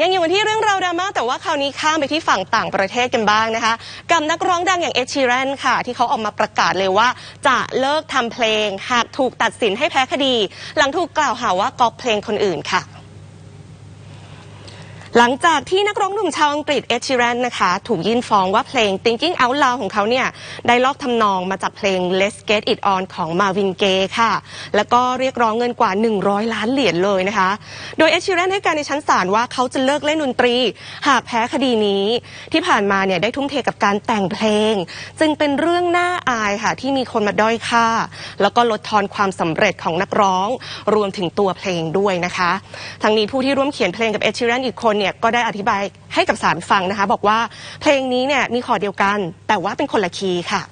ยังอยู่กันที่เรื่องราวดราม่าแต่ว่าคราวนี้ข้ามไปที่ฝั่งต่างประเทศกันบ้างนะคะ กับนักร้องดังอย่างเอชชีแรนค่ะ ที่เขาออกมาประกาศเลยว่า จะเลิกทำเพลง หากถูกตัดสินให้แพ้คดี หลังถูกกล่าวหาว่าก๊อปเพลงคนอื่นค่ะ หลังจากที่นักร้องหนุ่มชาวอังกฤษเอช e แรนนะคะ ถูกยื่นฟ้องว่าเพลง Thinking Out Loud ของเขาเนี่ย ได้ลอกทำนองมาจากเพลง Let's Get It On ของ Marvin Gaye ค่ะ แล้วก็เรียกร้องเงินกว่า 100 ล้านเหรียญเลยนะคะ โดยเอช e แรนให้การในชั้นศาลว่าเขาจะเลิกเล่นดนตรี หากแพ้คดีนี้ ที่ผ่านมาเนี่ยได้ทุ่มเทกับการแต่งเพลง จึงเป็นเรื่องน่าอายค่ะ ที่มีคนมาด้อยค่า แล้วก็ลดทอนความสำเร็จของนักร้อง รวมถึงตัวเพลงด้วยนะคะ ทั้งนี้ผู้ที่ร่วมเขียนเพลงกับเอช e แรนอีกคนเนี่ยก็ได้อธิบายให้กับสารฟังนะคะ บอกว่าเพลงนี้เนี่ยมีขอเดียวกัน แต่ว่าเป็นคนละคีย์ค่ะ